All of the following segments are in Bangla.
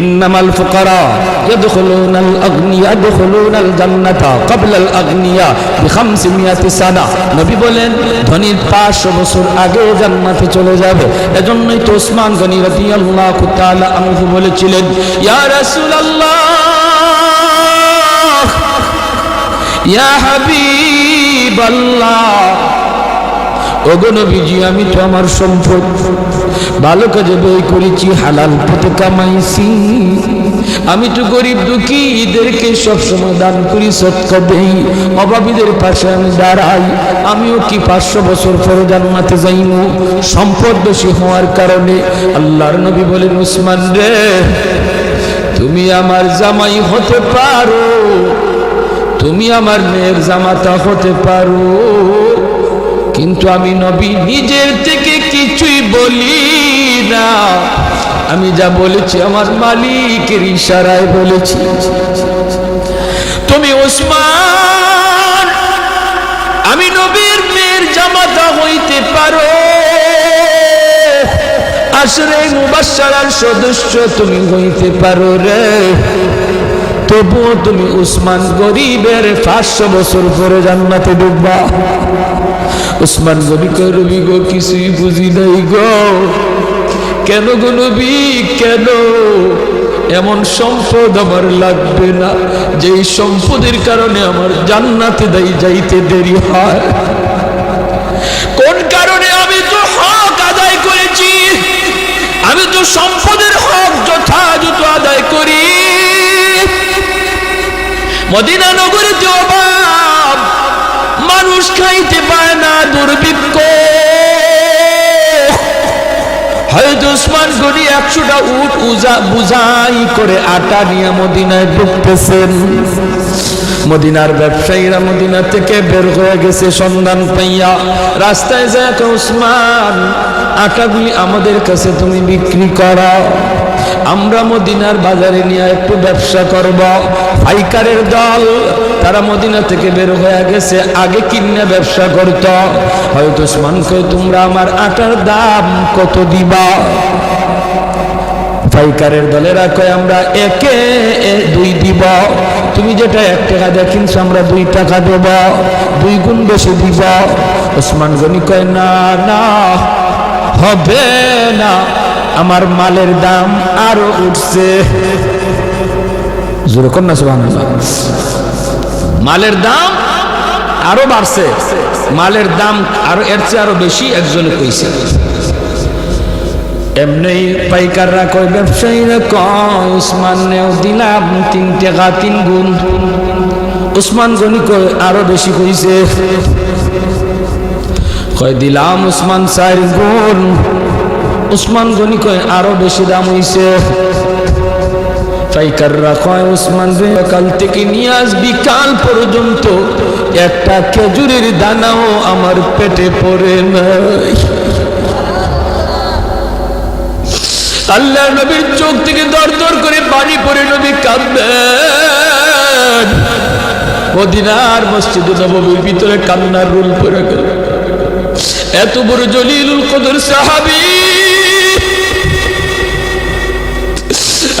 ইন্নামাল ফুকারা ইয়াদখুলুনাল আগনিয়া ইয়াদখুলুনাল জান্নাতা ক্বাবলাল আগনিয়া বিখামসিমিয়াতি সানা। নবী বলেন, ধনীর 500 বছর আগে জান্নাতে চলে যাবে। এজন্যই তো ওসমান গনি রাদিয়াল্লাহু তাআলা আনহু বলেছিলেন, ইয়া রাসূলুল্লাহ, ইয়া হাবিবাল্লাহ নবীজি, আমি তো আমার সম্পদ। ভালো কাজে ব্যয় করেছি, হালাল পথে কামাইছি। আমি তো গরিব দুঃখী এদেরকে সবসময় দান করি, সৎকা দেই। অভাবীদের পাশে আমি দাঁড়াই, আমিও কি পাঁচশো বছর পরে জান্নাতে যাইব সম্পদ বেশি হওয়ার কারণে আল্লাহর নবী বলেন, উসমান রে, তুমি আমার জামাই হতে পারো। তুমি আমার মেয়ের জামাতা হতে পারো। কিন্তু আমি নবী নিজের থেকে কিছুই বলি না। আমি যা বলেছি আমার মালিকের ইশারায় বলেছি। তুমি ওসমান, আমি নবীর মেয়ের জামাতা হইতে পারো। আশরে মুবাসার সদস্য তুমি হইতে পারো রে। তবুও তুমি উসমান গরিবের পাঁচশো বছর পরে জান্নাতে ডুববা। উসমান গবি করবি গো, কিছুই বুঝি নাই গো। কেন গো নবী, কেন? এমন সম্পদ আমার লাগবে না। যেই সম্পদের কারণে আমার জান্নাতে দেয় যাইতে দেরি হয়। কোন কারণে আমি তো হক আদায় করেছি? আমি তো সম্পদের হক যথাযথ মদিনা নগরীতে অভাব মানুষ খাইতে পায় না দুর্ভিক্ষ। হয়তো উসমান গনি একশোটা উট উজা বুঝাই করে আটা নিয়ে মদিনায় ঢুকতেছেন। মদিনার ব্যবসায়ীরা মদিনা থেকে বের হয়ে গেছে সন্ধান পাইয়া। রাস্তায় যায় উসমান, আটাগুলি আমাদের কাছে তুমি বিক্রি করাও। আমরা মদিনার বাজারে নিয়ে একটু ব্যবসা করব। পাইকারের দল, তারা মদিনা থেকে বের হয়ে গেছে, আগে কিনে ব্যবসা করত। হয়তো ওসমান তোমরা আমার আটার দাম কত দিবা? পাইকারের দলেরা কয়, আমরা একে দুই দিব। তুমি যেটা এক টাকা দিয়ে কিনছো, আমরা দুই টাকা দেব। দুই গুণ বেশি দিব। ওসমান গনি কয়, না না, হবে না। আমার মালের দাম আরও উঠছে। মালের দাম আরও বাড়ছে। মালের দাম আরও, এর চেয়ে আরও বেশি একজনে কইছে। এমনি পাইকাররা কয়, ব্যবসায়ীরা কয় উসমান নেও দিলাম তিন টাকা তিন গুণ। উসমান গনি কয়, আরও বেশি কইছে। কয়, দিলাম উসমান চার গুণ। উসমান গনি কয়, আরও বেশি দাম হইছে। পাইকাররা কয়, উসমান রে, কাল থেকে নিয়ে আস বিকাল পর্যন্ত একটা খেজুরের দানাও আমার পেটে পড়ে নাই। আল্লাহ নবীর চোখ থেকে দর দর করে পানি পড়ে নবী কাঁদবেন মদিনার মসজিদে নবীর ভিতরে কান্নার রুল পড়ে গেল। এত বড় জলিলুল কদর সাহাবী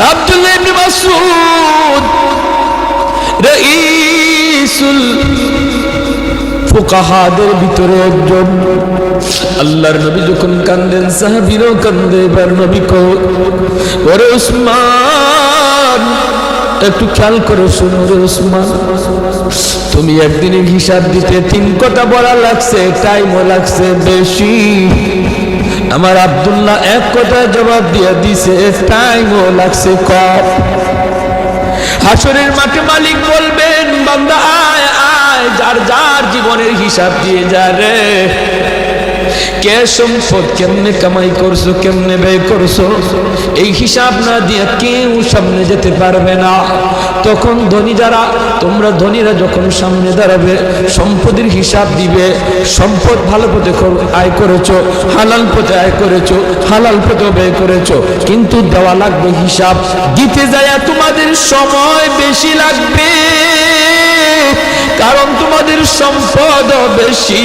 আব্দুল্লাহ ভিতরে একজন। আল্লাহর নবী যখন কান্দেন, সাহাবীরও কান্দে, এবার নবী কো উসমান একটু খেয়াল করে শুনো রে উসমান তুমি একদিনের হিসাব দিতে তিন কথা বলা লাগছে, টাইমও লাগছে বেশি। আমার আবদুল্লাহ এক কথা জবাব দিয়ে দিছে টাইমও লাগছে কম হাসরের মাঠে মালিক বলবেন, বান্দা, আয় আয়, যার যার জীবনের হিসাব দিয়ে যা রে। কে সম্পদ কেমনে কামাই করছ, কেমনে ব্যয় করছ? এই হিসাব না দিয়ে কেউ সামনে যেতে পারবে না। তখন ধনী যারা, তোমরা ধনীরা যখন সামনে দাঁড়াবে, সম্পদের হিসাব দিবে, সম্পদ ভালো পথে আয় করেছ, হালাল পথে আয় করেছ, হালাল পথে ব্যয় করেছ, কিন্তু দেওয়া লাগবে হিসাব। দিতে যায় তোমাদের সময় বেশি লাগবে, কারণ তোমাদের সম্পদ বেশি।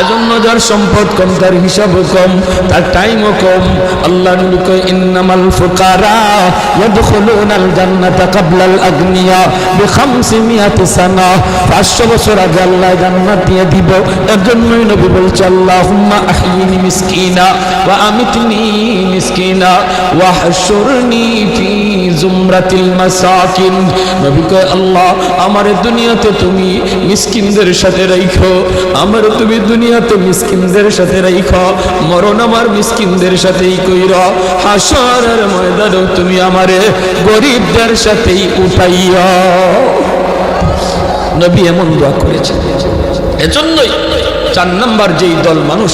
এজন্য যার সম্পদ কম, তার হিসাবও কম, তার টাইমও কম। আল্লাহ নবী ইন্নামাল ফুকারা ইয়াদখুলুনাল জান্নাতা ক্বাবলাল আগনিয়া বিখামসিমিয়াতি সানা। 500 বছর আগে আল্লাহ জান্নাত দিয়ে দিব। এর জন্যই নবী বলছে, আল্লাহুম্মা আহইনি মিসকিনা ওয়া জুমরাতিল মাসাকিন। নবী কয়, আল্লাহ, আমার দুনিয়াতে তুমি মিসকিনদের সাথে রাখো আমার তুমি দুনিয়াতে মিসকিনদের সাথে রাখো মরণ আমার মিসকিনদের সাথেই কইর। হাসরের ময়দানেও তুমি আমারে গরিবদের সাথেই উঠাইয়া। নবী এমন দোয়া করেছেন। এজন্যই চার নাম্বার যেই দল মানুষ,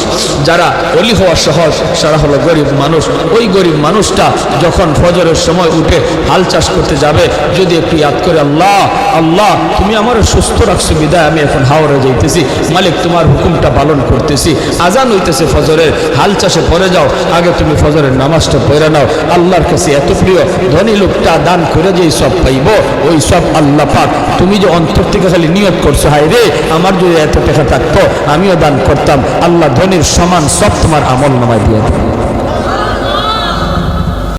যারা অলি হওয়া সহজ, সারা হলো গরিব মানুষ। ওই গরিব মানুষটা যখন ফজরের সময় উঠে হাল চাষ করতে যাবে, যদি একটু ইয়াদ করে, আল্লাহ আল্লাহ, তুমি আমার সুস্থ রাখছো, বিদায়, আমি এখন হাওড়ে যাইতেছি। মালিক, তোমার হুকুমটা পালন করতেছি। আজান হইতেছে ফজরের, হাল চাষে পরে যাও, আগে তুমি ফজরের নামাজটা পড়ে নাও। আল্লাহর কাছে এত প্রিয়, ধনী লোকটা দান করে যেই সব পাইব, ওই সব আল্লাহ পাক। তুমি যে অন্তর থেকে খালি নিয়োগ করছ হাই রে, আমার যদি এত টাকা থাকতো, আমিও দান করতাম। আল্লাহ ধনীর সমান সব তোমার আমল নামায় দিয়ে